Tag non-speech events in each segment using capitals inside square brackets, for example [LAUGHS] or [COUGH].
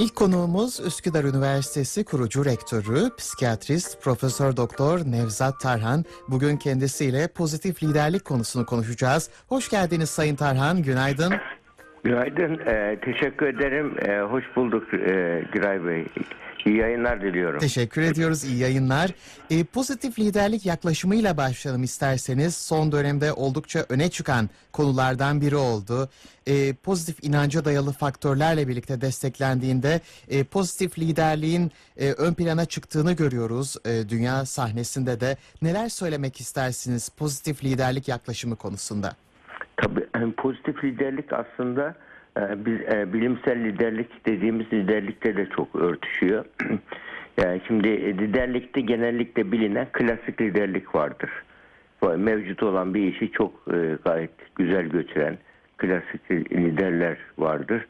İlk konuğumuz Üsküdar Üniversitesi kurucu rektörü, psikiyatrist Profesör Doktor Nevzat Tarhan. Bugün kendisiyle pozitif liderlik konusunu konuşacağız. Hoş geldiniz Sayın Tarhan, günaydın. Günaydın, ee, teşekkür ederim. Ee, hoş bulduk e, Güray Bey. İyi yayınlar diliyorum. Teşekkür ediyoruz, iyi yayınlar. E, pozitif liderlik yaklaşımıyla başlayalım isterseniz. Son dönemde oldukça öne çıkan konulardan biri oldu. E, pozitif inanca dayalı faktörlerle birlikte desteklendiğinde e, pozitif liderliğin e, ön plana çıktığını görüyoruz e, dünya sahnesinde de. Neler söylemek istersiniz pozitif liderlik yaklaşımı konusunda? Tabii pozitif liderlik aslında bilimsel liderlik dediğimiz liderlikte de çok örtüşüyor. [CLEARS THROAT] yani şimdi e, liderlikte genellikle bilinen klasik liderlik vardır. Mevcut olan bir işi çok e, gayet güzel götüren klasik liderler vardır.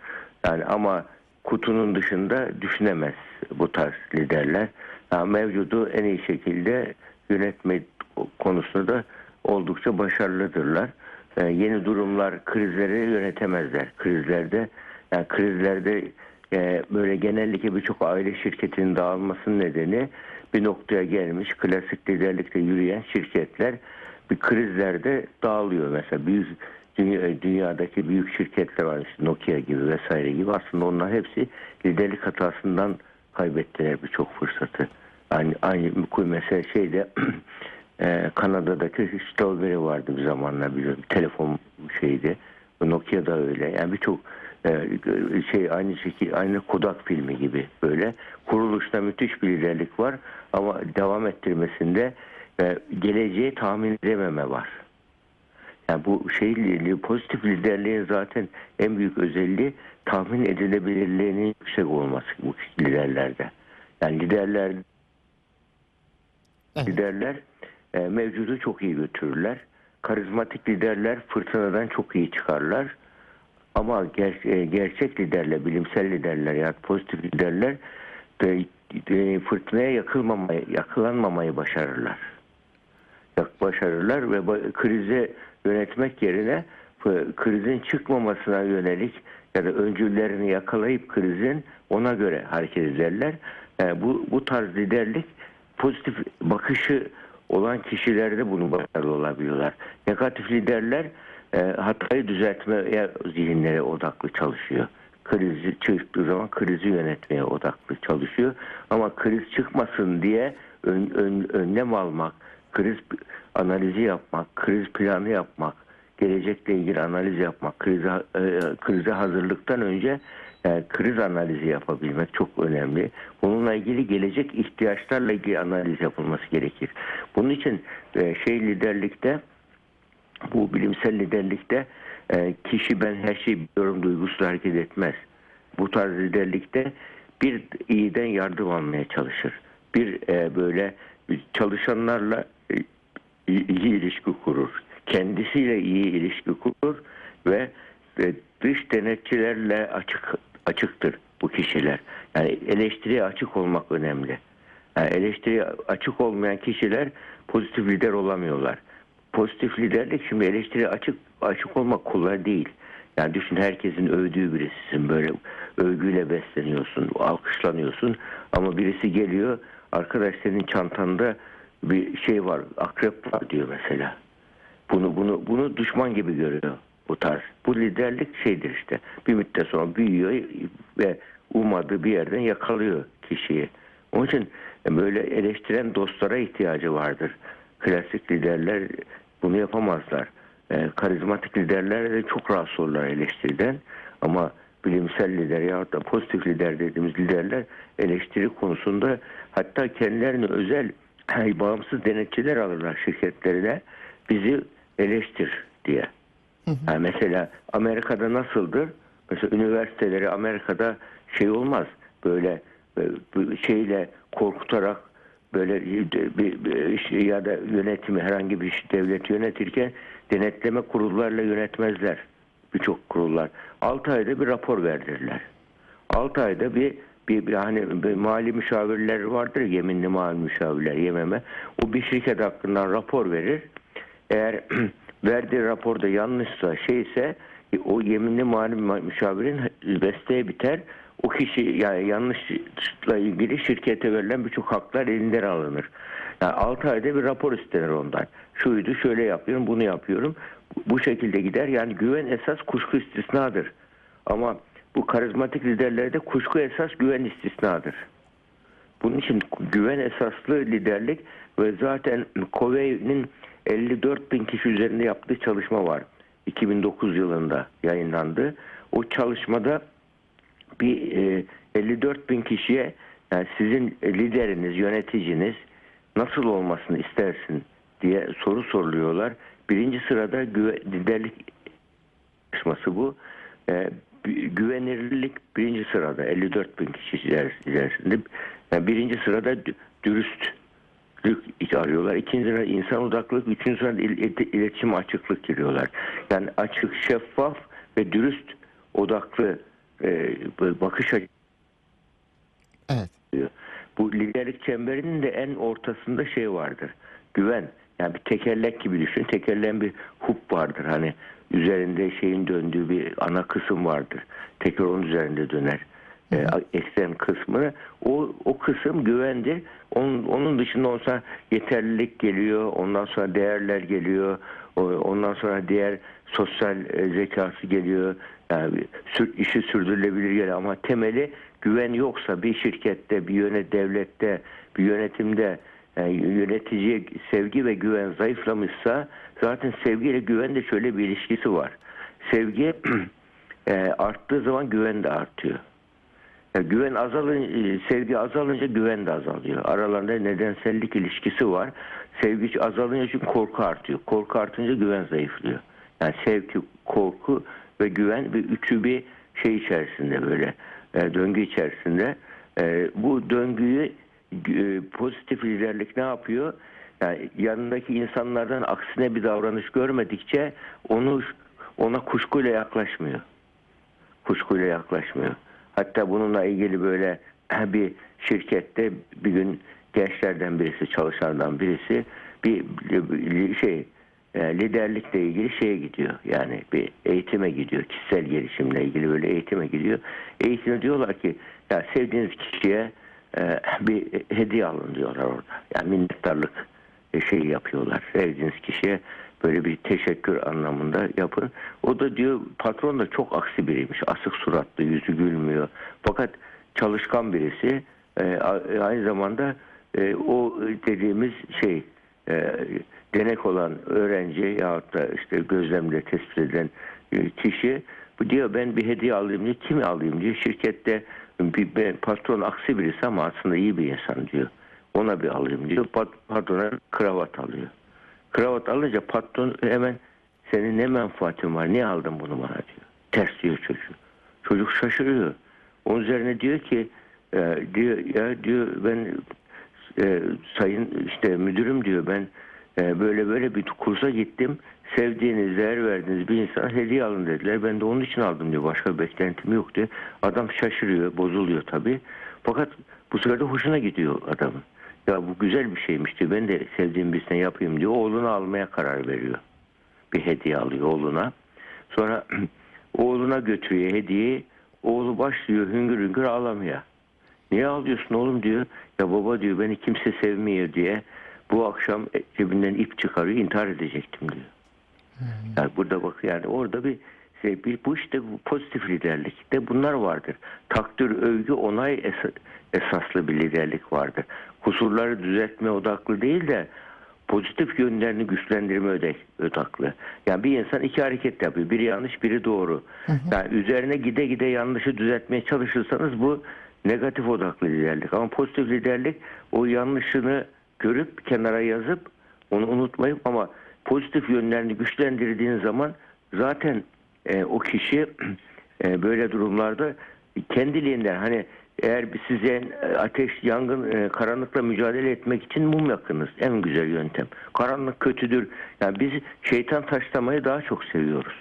Yani ama kutunun dışında düşünemez bu tarz liderler. Yani mevcudu en iyi şekilde yönetme konusunda da oldukça başarılıdırlar. E, yeni durumlar, krizleri yönetemezler. Krizlerde, yani krizlerde e, böyle genellikle birçok aile şirketinin dağılmasının nedeni bir noktaya gelmiş klasik liderlikte yürüyen şirketler bir krizlerde dağılıyor. Mesela büyük dünya, dünyadaki büyük şirketler var işte Nokia gibi vesaire gibi aslında onlar hepsi liderlik hatasından kaybettiler birçok fırsatı. Aynı, aynı mesela şeyde [CLEARS THROAT] Ee, Kanada'daki Strawberry vardı bir zamanlar biliyorum. Telefon şeydi. Nokia da öyle. Yani birçok e, şey aynı şekilde aynı Kodak filmi gibi böyle kuruluşta müthiş bir liderlik var ama devam ettirmesinde e, geleceği tahmin edememe var. Yani bu şey pozitif liderliğin zaten en büyük özelliği tahmin edilebilirliğinin yüksek olması bu liderlerde. Yani liderler Evet. liderler mevcudu çok iyi götürürler. Karizmatik liderler fırtınadan çok iyi çıkarlar. Ama ger- e, gerçek liderler, bilimsel liderler ya pozitif liderler de, de fırtınaya yakılmamayı, yakılanmamayı başarırlar. Başarırlar ve krizi yönetmek yerine krizin çıkmamasına yönelik ya da öncüllerini yakalayıp krizin ona göre hareket ederler. E, bu, bu tarz liderlik pozitif bakışı olan kişilerde bunu başarılı olabiliyorlar. Negatif liderler e, hatayı düzeltmeye zihinlere odaklı çalışıyor. Krizi çıktığı zaman krizi yönetmeye odaklı çalışıyor. Ama kriz çıkmasın diye ön, ön, önlem almak, kriz analizi yapmak, kriz planı yapmak, gelecekle ilgili analiz yapmak, krize, e, krize hazırlıktan önce e, kriz analizi yapabilmek çok önemli. Bununla ilgili gelecek ihtiyaçlarla ilgili analiz yapılması gerekir. Bunun için e, şey liderlikte bu bilimsel liderlikte e, kişi ben her şeyi biliyorum duygusu hareket etmez. Bu tarz liderlikte bir iyiden yardım almaya çalışır. Bir e, böyle çalışanlarla e, iyi, ilişki kurur. Kendisiyle iyi ilişki kurur ve e, dış denetçilerle açık açıktır bu kişiler. Yani eleştiriye açık olmak önemli. Yani eleştiriye açık olmayan kişiler pozitif lider olamıyorlar. Pozitif liderlik şimdi eleştiriye açık açık olmak kolay değil. Yani düşün herkesin övdüğü birisisin böyle övgüyle besleniyorsun, alkışlanıyorsun ama birisi geliyor arkadaş senin çantanda bir şey var, akrep var diyor mesela. Bunu bunu bunu düşman gibi görüyor bu tarz. Bu liderlik şeydir işte. Bir müddet sonra büyüyor ve ummadığı bir yerden yakalıyor kişiyi. Onun için böyle eleştiren dostlara ihtiyacı vardır. Klasik liderler bunu yapamazlar. E, karizmatik liderler de çok rahatsız olurlar eleştiriden. Ama bilimsel lider ya da pozitif lider dediğimiz liderler eleştiri konusunda hatta kendilerini özel [CLEARS THROAT] bağımsız denetçiler alırlar şirketlerine bizi eleştir diye. Yani mesela Amerika'da nasıldır? Mesela üniversiteleri Amerika'da şey olmaz. Böyle e, şeyle korkutarak böyle bir, bir ya da yönetimi herhangi bir devlet yönetirken denetleme kurullarla yönetmezler. Birçok kurullar. 6 ayda bir rapor verdirirler. 6 ayda bir bir, bir hani bir mali müşavirler vardır yeminli mali müşavirler yememe. O bir şirket hakkından rapor verir. Eğer [CLEARS THROAT] verdiği raporda yanlışsa şeyse o yeminli mali müşavirin mesleği biter. o kişi yani yanlışla ilgili şirkete verilen birçok haklar elinden alınır. Yani 6 ayda bir rapor istenir ondan. Şuydu şöyle yapıyorum bunu yapıyorum. Bu şekilde gider. Yani güven esas kuşku istisnadır. Ama bu karizmatik liderlerde kuşku esas güven istisnadır. Bunun için güven esaslı liderlik ve zaten Covey'nin 54 bin kişi üzerinde yaptığı çalışma var. 2009 yılında yayınlandı. O çalışmada bir e, 54 bin kişiye yani sizin lideriniz, yöneticiniz nasıl olmasını istersin diye soru soruluyorlar. Birinci sırada güve- liderlik çalışması bu. E, gü- güvenilirlik birinci sırada 54 bin kişi içerisinde. Yani birinci sırada dü- dürüstlük arıyorlar. İkinci sırada insan odaklılık, üçüncü il- iletişim açıklık giriyorlar. Yani açık, şeffaf ve dürüst odaklı e, bakış açısı Evet. Bu liderlik çemberinin de en ortasında şey vardır. Güven. Yani bir tekerlek gibi düşün. Tekerleğin bir hub vardır. Hani üzerinde şeyin döndüğü bir ana kısım vardır. Teker onun üzerinde döner. Eksen kısmını. O, o kısım güvendir. Onun, onun dışında olsa yeterlilik geliyor. Ondan sonra değerler geliyor. Ondan sonra diğer sosyal e, zekası geliyor. Yani işi sürdürülebilir geliyor ama temeli güven yoksa bir şirkette, bir yönet devlette, bir yönetimde yani yöneticiye sevgi ve güven zayıflamışsa zaten sevgiyle güven de şöyle bir ilişkisi var. Sevgi [CLEARS THROAT] e, arttığı zaman güven de artıyor. Ya güven azalınca, sevgi azalınca güven de azalıyor. Aralarında nedensellik ilişkisi var. Sevgi azalınca çünkü korku artıyor. Korku artınca güven zayıflıyor. Yani sevgi, korku ve güven bir üçü bir şey içerisinde böyle e, döngü içerisinde. E, bu döngüyü e, pozitif liderlik ne yapıyor? Yani yanındaki insanlardan aksine bir davranış görmedikçe onu ona kuşkuyla yaklaşmıyor kuşkuyla yaklaşmıyor. Hatta bununla ilgili böyle [CLEARS THROAT] bir şirkette bir gün gençlerden birisi, çalışanlardan birisi bir, şey e, liderlikle ilgili şeye gidiyor. Yani bir eğitime gidiyor. Kişisel gelişimle ilgili böyle eğitime gidiyor. Eğitime diyorlar ki ya sevdiğiniz kişiye e, [CLEARS THROAT] bir hediye alın diyorlar orada. Yani minnettarlık e, şey yapıyorlar. Sevdiğiniz kişiye böyle bir teşekkür anlamında yapın. O da diyor patron da çok aksi biriymiş. Asık suratlı, yüzü gülmüyor. Fakat çalışkan birisi e, a- aynı zamanda e, o dediğimiz şey e, denek olan öğrenci yahut da işte gözlemle tespit edilen e, kişi diyor ben bir hediye alayım diyor. Kimi alayım diyor. Şirkette bir, bir patron aksi birisi ama aslında iyi bir insan diyor. Ona bir alayım diyor. Pat- Patrona kravat alıyor. Kravat alınca patron hemen senin ne menfaatin var? Niye aldın bunu bana diyor. Ters diyor çocuk. Çocuk şaşırıyor. Onun üzerine diyor ki e, diyor ya diyor ben e, sayın işte müdürüm diyor ben e, böyle böyle bir kursa gittim. Sevdiğiniz, değer verdiğiniz bir insana hediye alın dediler. Ben de onun için aldım diyor. Başka beklentim yok diyor. Adam şaşırıyor, bozuluyor tabii. Fakat bu de hoşuna gidiyor adamın. Ya bu güzel bir şeymiş diyor. Ben de sevdiğim birisine yapayım diyor. Oğlunu almaya karar veriyor. Bir hediye alıyor oğluna. Sonra [CLEARS THROAT] oğluna götürüyor hediyeyi. Oğlu başlıyor hüngür hüngür ağlamaya. Niye ağlıyorsun oğlum diyor. Ya baba diyor beni kimse sevmiyor diye bu akşam cebinden ip çıkarıyor intihar edecektim diyor. Yani burada bak yani orada bir şey, bir, bu işte bu pozitif liderlikte bunlar vardır. Takdir, övgü, onay es- esaslı bir liderlik vardır. Kusurları düzeltme odaklı değil de pozitif yönlerini güçlendirme odaklı. Yani bir insan iki hareket yapıyor. Biri yanlış, biri doğru. Yani üzerine gide gide yanlışı düzeltmeye çalışırsanız bu negatif odaklı liderlik. Ama pozitif liderlik o yanlışını görüp kenara yazıp onu unutmayıp ama pozitif yönlerini güçlendirdiğin zaman zaten e, o kişi [CLEARS THROAT] e, böyle durumlarda kendiliğinden hani eğer size e, ateş, yangın, e, karanlıkla mücadele etmek için mum yakınız. En güzel yöntem. Karanlık kötüdür. Yani biz şeytan taşlamayı daha çok seviyoruz.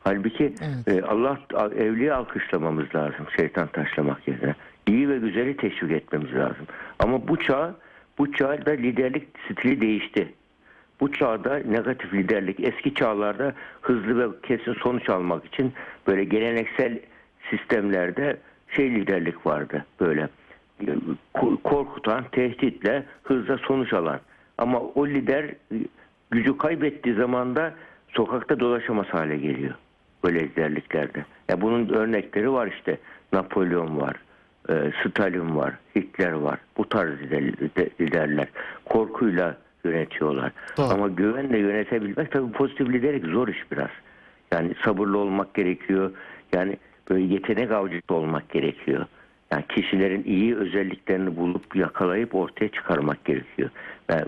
Halbuki e, Allah evliya alkışlamamız lazım şeytan taşlamak yerine. İyi ve güzeli teşvik etmemiz lazım. Ama bu çağ bu çağda liderlik stili değişti. Bu çağda negatif liderlik eski çağlarda hızlı ve kesin sonuç almak için böyle geleneksel sistemlerde şey liderlik vardı böyle e, ko- korkutan, tehditle hızla sonuç alan. Ama o lider e, gücü kaybettiği zaman da sokakta dolaşamaz hale geliyor. Böyle liderliklerde. Ya bunun örnekleri var işte. Napolyon var, e, Stalin var, Hitler var. Bu tarz lider- liderler korkuyla yönetiyorlar. Doğru. Ama güvenle yönetebilmek tabii pozitif liderlik zor iş biraz. Yani sabırlı olmak gerekiyor. Yani böyle yetenek avcısı olmak gerekiyor. Yani kişilerin iyi özelliklerini bulup yakalayıp ortaya çıkarmak gerekiyor. Yani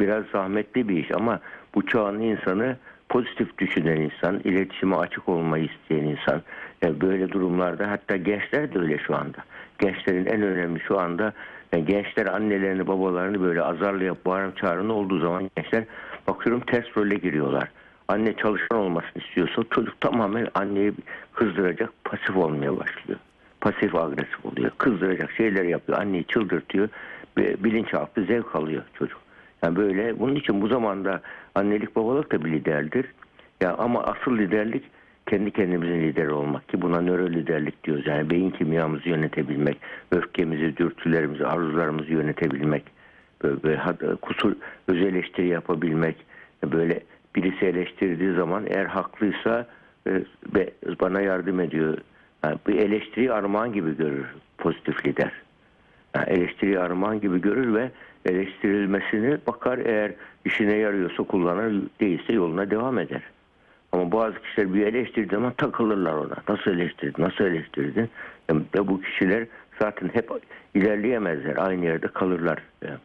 biraz zahmetli bir iş ama bu çağın insanı pozitif düşünen insan, iletişime açık olmayı isteyen insan. Yani böyle durumlarda hatta gençler de öyle şu anda. Gençlerin en önemli şu anda yani gençler annelerini babalarını böyle azarlayıp bağırım çağrını olduğu zaman gençler bakıyorum ters role giriyorlar. Anne çalışan olmasını istiyorsa çocuk tamamen anneyi kızdıracak pasif olmaya başlıyor. Pasif agresif oluyor. Kızdıracak şeyler yapıyor. Anneyi çıldırtıyor. Ve bilinçaltı zevk alıyor çocuk. Yani böyle bunun için bu zamanda annelik babalık da bir liderdir. Ya ama asıl liderlik kendi kendimizin lideri olmak ki buna nöro liderlik diyoruz. Yani beyin kimyamızı yönetebilmek, öfkemizi, dürtülerimizi, arzularımızı yönetebilmek, böyle, böyle kusur, öz eleştiri yapabilmek, böyle birisi eleştirdiği zaman eğer haklıysa e, bana yardım ediyor. Yani bir eleştiriyi armağan gibi görür pozitif lider. Yani eleştiriyi armağan gibi görür ve eleştirilmesini bakar eğer işine yarıyorsa kullanır değilse yoluna devam eder. Ama bazı kişiler bir eleştirdiği zaman takılırlar ona. Nasıl eleştirdin, nasıl eleştirdin? Ve bu kişiler zaten hep ilerleyemezler. Aynı yerde kalırlar. Yani.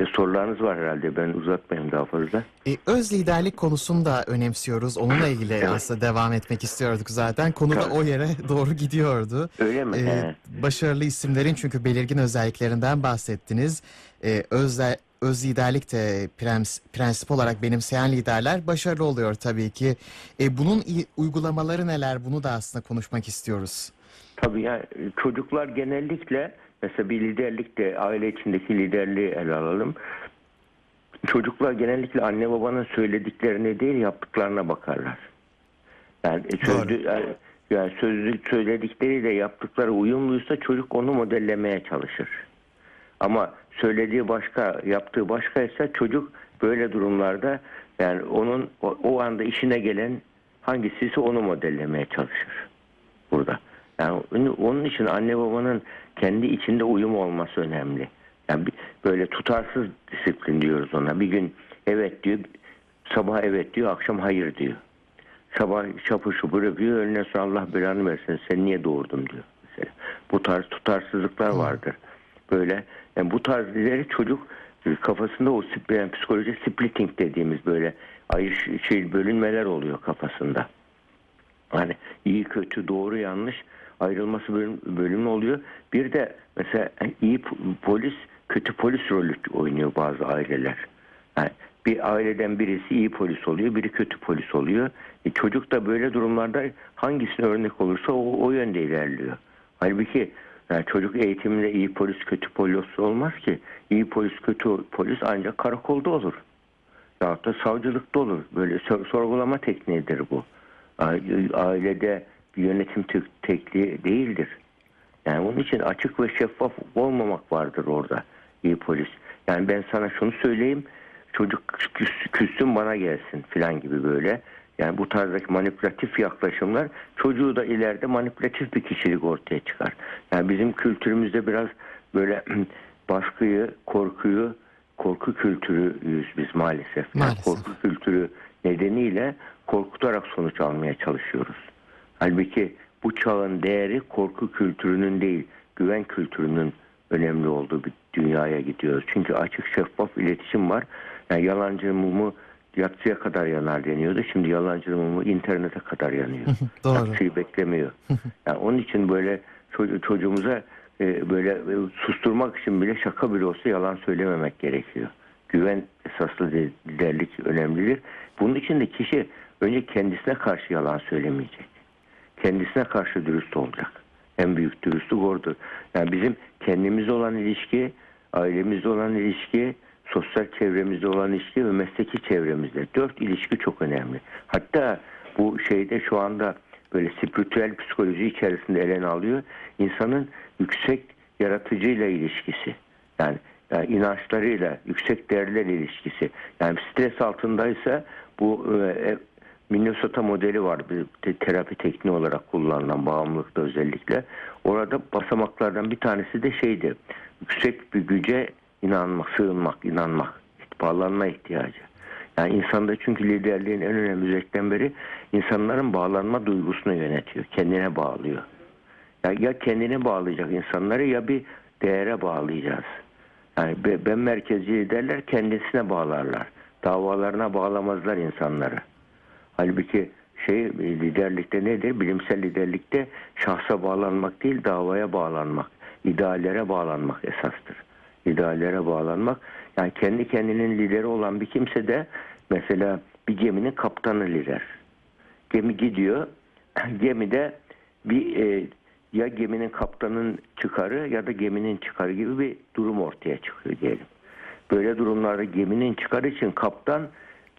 E, sorularınız var herhalde. Ben uzatmayayım daha fazla. E, öz liderlik konusunu da önemsiyoruz. Onunla ilgili aslında devam etmek istiyorduk zaten. Konu da o yere [LAUGHS] doğru gidiyordu. Öyle mi? E, başarılı isimlerin çünkü belirgin özelliklerinden bahsettiniz. E, özle, öz liderlik de prens, prensip olarak benimseyen liderler başarılı oluyor tabii ki. E, bunun uygulamaları neler? Bunu da aslında konuşmak istiyoruz. Tabii yani çocuklar genellikle mesela bir liderlik de aile içindeki liderliği ele alalım. Çocuklar genellikle anne babanın söylediklerine değil yaptıklarına bakarlar. Yani sözlü, yani, yani sözlü söyledikleriyle yaptıkları uyumluysa çocuk onu modellemeye çalışır. Ama söylediği başka, yaptığı başka ise çocuk böyle durumlarda yani onun o, o anda işine gelen hangisiyse onu modellemeye çalışır burada. Yani onun- onun için anne babanın kendi içinde uyum olması önemli. Yani bir- böyle tutarsız disiplin diyoruz ona. Bir gün evet diyor, sabah evet diyor, akşam hayır diyor. Sabah şapur şupur yapıyor, önüne sonra Allah belanı versin sen niye doğurdun diyor. Mesela. Bu tarz tutarsızlıklar vardır. Böyle yani bu tarz ileri çocuk kafasında o yani psikoloji splitting dediğimiz böyle ayrış şey bölünmeler oluyor kafasında. Hani iyi kötü doğru yanlış ayrılması bölüm, bölümü oluyor. Bir de mesela iyi polis kötü polis rolü oynuyor bazı aileler. Yani bir aileden birisi iyi polis oluyor, biri kötü polis oluyor. E çocuk da böyle durumlarda hangisine örnek olursa o, o yönde ilerliyor. Halbuki yani çocuk eğitiminde iyi polis kötü polis olmaz ki. İyi polis kötü polis ancak karakolda olur. Yahut da savcılıkta olur. Böyle sor- sorgulama tekniğidir bu. Ailede yönetim tek- tekniği değildir. Yani onun için açık ve şeffaf olmamak vardır orada iyi polis. Yani ben sana şunu söyleyeyim çocuk küs- küssün bana gelsin filan gibi böyle. Yani bu tarzdaki manipülatif yaklaşımlar çocuğu da ileride manipülatif bir kişilik ortaya çıkar. Yani bizim kültürümüzde biraz böyle [CLEARS THROAT] baskıyı, korkuyu, korku kültürüyüz biz maalesef. Yani Maalesef. korku kültürü nedeniyle korkutarak sonuç almaya çalışıyoruz. Halbuki bu çağın değeri korku kültürünün değil, güven kültürünün önemli olduğu bir dünyaya gidiyoruz. Çünkü açık şeffaf iletişim var. Yani yalancı mumu yatsıya kadar yanar deniyordu. Şimdi yalancı mumu internete kadar yanıyor. [LAUGHS] Yatsıyı beklemiyor. [LAUGHS] Yani onun için böyle ço- çocuğumuza e, böyle e, susturmak için bile şaka bile olsa yalan söylememek gerekiyor. Güven esaslı de- liderlik önemlidir. Bunun için de kişi önce kendisine karşı yalan söylemeyecek. Kendisine karşı dürüst olacak. En büyük dürüstlük odur. Yani bizim kendimizle olan ilişki, ailemizle olan ilişki, sosyal çevremizde olan ilişki ve mesleki çevremizde. Dört ilişki çok önemli. Hatta bu şeyde şu anda böyle spiritüel psikoloji içerisinde elene alıyor. İnsanın yüksek yaratıcıyla ilişkisi. Yani, yani inançlarıyla, yüksek değerler ilişkisi. Yani stres altındaysa bu e, Minnesota modeli var bir te- terapi tekniği olarak kullanılan bağımlılıkta özellikle. Orada basamaklardan bir tanesi de şeydi. Yüksek bir güce inanmak, sığınmak, inanmak, bağlanma ihtiyacı. Yani insanda çünkü liderliğin en önemli özelliklerinden biri insanların bağlanma duygusunu yönetiyor. Kendine bağlıyor. Ya, ya kendine bağlayacak insanları ya bir değere bağlayacağız. Yani be- ben merkezci liderler kendisine bağlarlar. Davalarına bağlamazlar insanları. Halbuki şey liderlikte nedir? Bilimsel liderlikte şahsa bağlanmak değil davaya bağlanmak, ideallere bağlanmak esastır. İdeallere bağlanmak. Yani kendi kendinin lideri olan bir kimse de mesela bir geminin kaptanı lider. Gemi gidiyor. [CLEARS THROAT] Gemide bir e, ya geminin kaptanın çıkarı ya da geminin çıkarı gibi bir durum ortaya çıkıyor diyelim. Böyle durumlarda geminin çıkarı için kaptan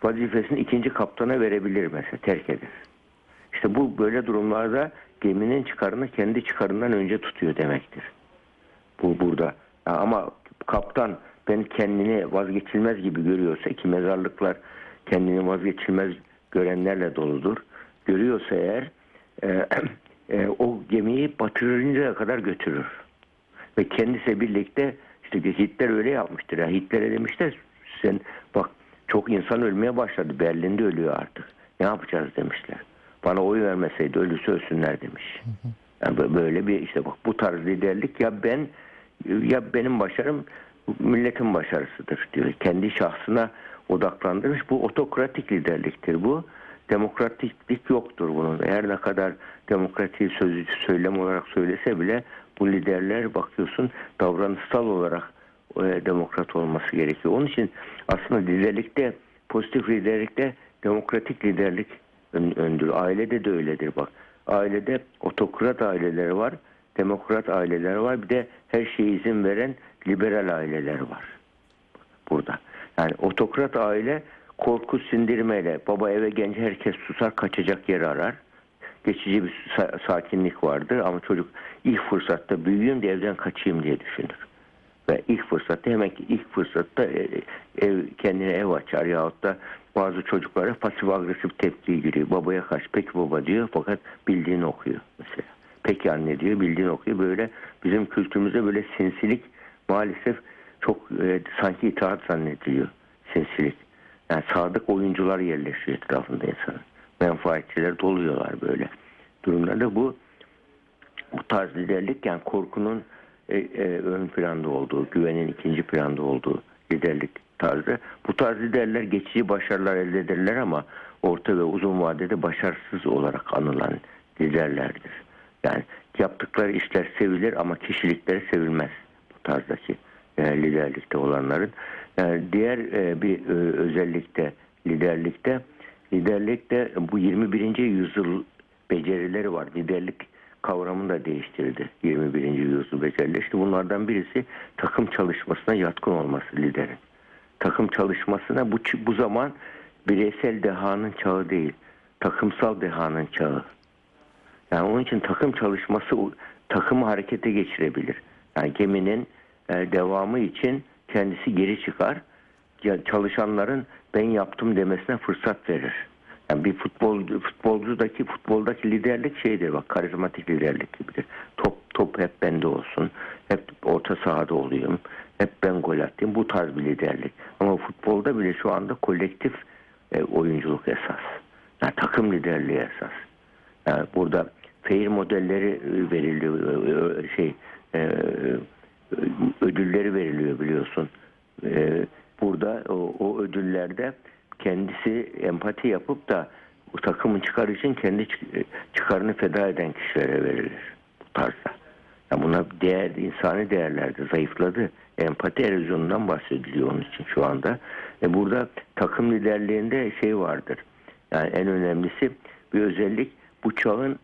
vazifesini ikinci kaptana verebilir mesela terk eder. İşte bu böyle durumlarda geminin çıkarını kendi çıkarından önce tutuyor demektir. Bu burada. Ama kaptan ben kendini vazgeçilmez gibi görüyorsa ki mezarlıklar kendini vazgeçilmez görenlerle doludur. Görüyorsa eğer e, [CLEARS THROAT] e, o gemiyi batırıncaya kadar götürür. Ve kendisi birlikte işte Hitler öyle yapmıştır. Yani Hitler'e demişler sen bak çok insan ölmeye başladı. Berlin'de ölüyor artık. Ne yapacağız demişler. Bana oy vermeseydi ölürse ölsünler demiş. Yani bö- böyle bir işte bak bu tarz liderlik ya ben ya benim başarım milletin başarısıdır diyor. Kendi şahsına odaklandırmış. Bu otokratik liderliktir bu. Demokratiklik yoktur bunun. Eğer ne kadar demokratiği sözü söylem olarak söylese bile bu liderler bakıyorsun davranışsal olarak demokrat olması gerekiyor. Onun için aslında liderlikte pozitif liderlikte demokratik liderlik ön, öndür. Ailede de öyledir bak. Ailede otokrat aileleri var, demokrat aileler var. Bir de her şeye izin veren liberal aileler var. Burada. Yani otokrat aile korku sindirmeyle baba eve gelince herkes susar kaçacak yer arar. Geçici bir sa- sakinlik vardır ama çocuk ilk fırsatta büyüyeyim de evden kaçayım diye düşünür. Ve ilk fırsatta hemen ki ilk fırsatta e, ev, kendine ev açar yahut da bazı çocuklara pasif agresif tepki giriyor. Babaya kaç peki baba diyor fakat bildiğini okuyor mesela. Peki anne diyor bildiğini okuyor. Böyle bizim kültürümüzde böyle sinsilik maalesef çok e, sanki itaat zannediliyor. Sinsilik. Yani sadık oyuncular yerleşiyor etrafında insanın. Menfaatçiler doluyorlar böyle. Durumlarda bu bu tarz liderlik yani korkunun e, e, ön planda olduğu, güvenin ikinci planda olduğu liderlik tarzı. Bu tarz liderler geçici başarılar elde ederler ama orta ve uzun vadede başarısız olarak anılan liderlerdir. Yani yaptıkları işler sevilir ama kişilikleri sevilmez bu tarzdaki e, liderlikte olanların. Yani diğer e, bir e, özellikte liderlikte liderlikte bu 21. yüzyıl becerileri var. Liderlik kavramını da değiştirdi 21. yüzyıl becerileri. İşte bunlardan birisi takım çalışmasına yatkın olması liderin. Takım çalışmasına bu bu zaman bireysel dehanın çağı değil, takımsal dehanın çağı. Yani onun için takım çalışması takımı harekete geçirebilir. Yani geminin e, devamı için kendisi geri çıkar. Çalışanların ben yaptım demesine fırsat verir. Yani bir futbol futbolcudaki futboldaki liderlik şeydir bak karizmatik liderlik gibidir. Top top hep bende olsun. Hep orta sahada olayım. Hep ben gol atayım. Bu tarz bir liderlik. Ama futbolda bile şu anda kolektif e, oyunculuk esas. Yani takım liderliği esas. Yani burada fair modelleri e, veriliyor e, şey e, ödülleri veriliyor biliyorsun. E, burada o, o ödüllerde kendisi empati yapıp da bu takımın çıkarı için kendi çık- çıkarını feda eden kişilere verilir bu tarzda. Yani buna değer, insani değerlerdir. Zayıfladı. Empati erozyonundan bahsediliyor onun için şu anda. E burada takım liderliğinde şey vardır. Yani en önemlisi bir özellik bu çağın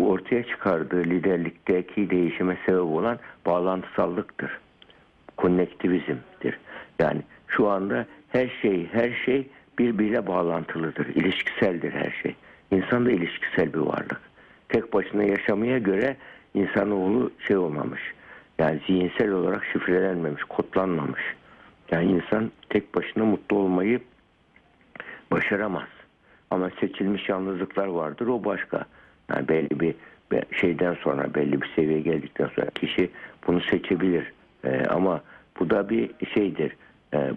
ortaya çıkardığı liderlikteki değişime sebep olan bağlantısallıktır. Konnektivizmdir. Yani şu anda her şey her şey birbiriyle bağlantılıdır. İlişkiseldir her şey. İnsan da ilişkisel bir varlık. tek başına yaşamaya göre insanoğlu şey olmamış. Yani zihinsel olarak şifrelenmemiş, kodlanmamış. Yani insan tek başına mutlu olmayı başaramaz. Ama seçilmiş yalnızlıklar vardır o başka. Yani belli bir şeyden sonra belli bir seviyeye geldikten sonra kişi bunu seçebilir. Ee, ama bu da bir şeydir. Ee,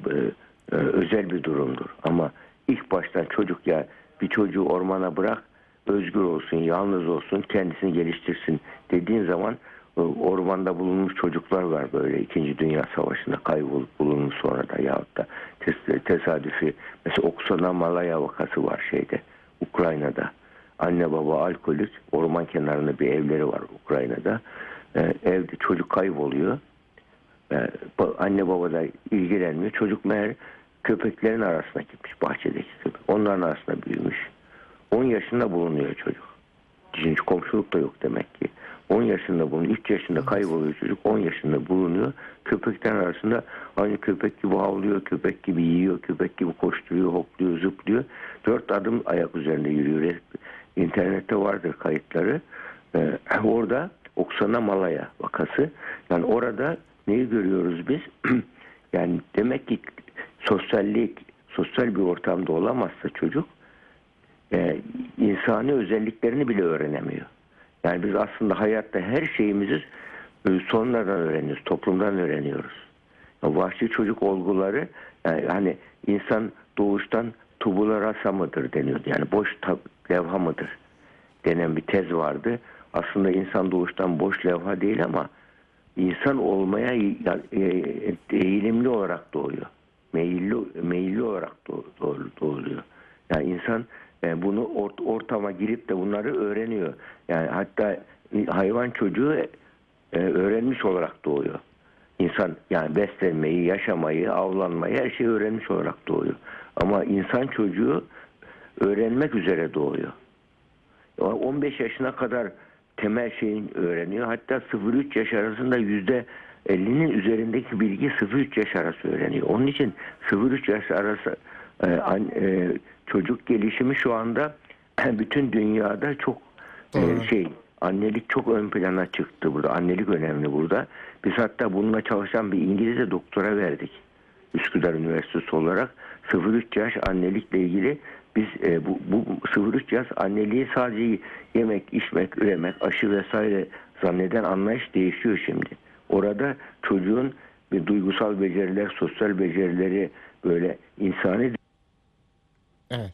e, özel bir durumdur. Ama ilk baştan çocuk ya bir çocuğu ormana bırak özgür olsun, yalnız olsun, kendisini geliştirsin dediğin zaman e, ormanda bulunmuş çocuklar var böyle 2. Dünya Savaşı'nda kaybolup bulunmuş sonra da yahut da tes- tesadüfi mesela Oksana Malaya vakası var şeyde Ukrayna'da. Anne baba alkolik orman kenarında bir evleri var Ukrayna'da. Ee, evde çocuk kayboluyor. Ee, anne baba da ilgilenmiyor. Çocuk meğer köpeklerin arasına gitmiş bahçedeki köpek. Onların arasında büyümüş. 10 yaşında bulunuyor çocuk. Hiç komşuluk da yok demek ki. 10 yaşında bulunuyor. 3 yaşında kayboluyor çocuk. 10 yaşında bulunuyor. Köpeklerin arasında aynı köpek gibi havlıyor, köpek gibi yiyor, köpek gibi koşturuyor, hopluyor, zıplıyor. 4 adım ayak üzerinde yürüyor. İnternette vardır kayıtları. Ee, orada Oksana Malaya vakası. Yani orada neyi görüyoruz biz? [CLEARS THROAT] yani demek ki sosyallik, sosyal bir ortamda olamazsa çocuk e, insani özelliklerini bile öğrenemiyor. Yani biz aslında hayatta her şeyimizi e, sonradan öğreniyoruz, toplumdan öğreniyoruz. Ya vahşi çocuk olguları yani hani insan doğuştan tubula rasa mıdır deniyordu. Yani boş levha mıdır denen bir tez vardı. Aslında insan doğuştan boş levha değil ama insan olmaya ya- e, eğilimli olarak doğuyor. Meyilli, meyilli olarak doğ- doğ- doğuyor. Yani insan e, bunu ort- ortama girip de bunları öğreniyor. Yani hatta hayvan çocuğu e, öğrenmiş olarak doğuyor. İnsan yani beslenmeyi, yaşamayı, avlanmayı her şeyi öğrenmiş olarak doğuyor. Ama insan çocuğu öğrenmek üzere doğuyor. Yani 15 yaşına kadar temel şeyin öğreniyor. Hatta 0-3 yaş arasında yüzde 50'nin üzerindeki bilgi 0-3 yaş arası öğreniyor. Onun için 0-3 yaş arası e, an- e, çocuk gelişimi şu anda [CLEARS THROAT] bütün dünyada çok e, şey annelik çok ön plana çıktı burada. Annelik önemli burada. Biz hatta bununla çalışan bir İngilizce doktora verdik. Üsküdar Üniversitesi olarak 0-3 yaş annelikle ilgili biz e, bu, bu 0-3 yaş anneliği sadece yemek, içmek, üremek, aşı vesaire zanneden anlayış değişiyor şimdi. Orada çocuğun bir duygusal beceriler, sosyal becerileri böyle insani Evet.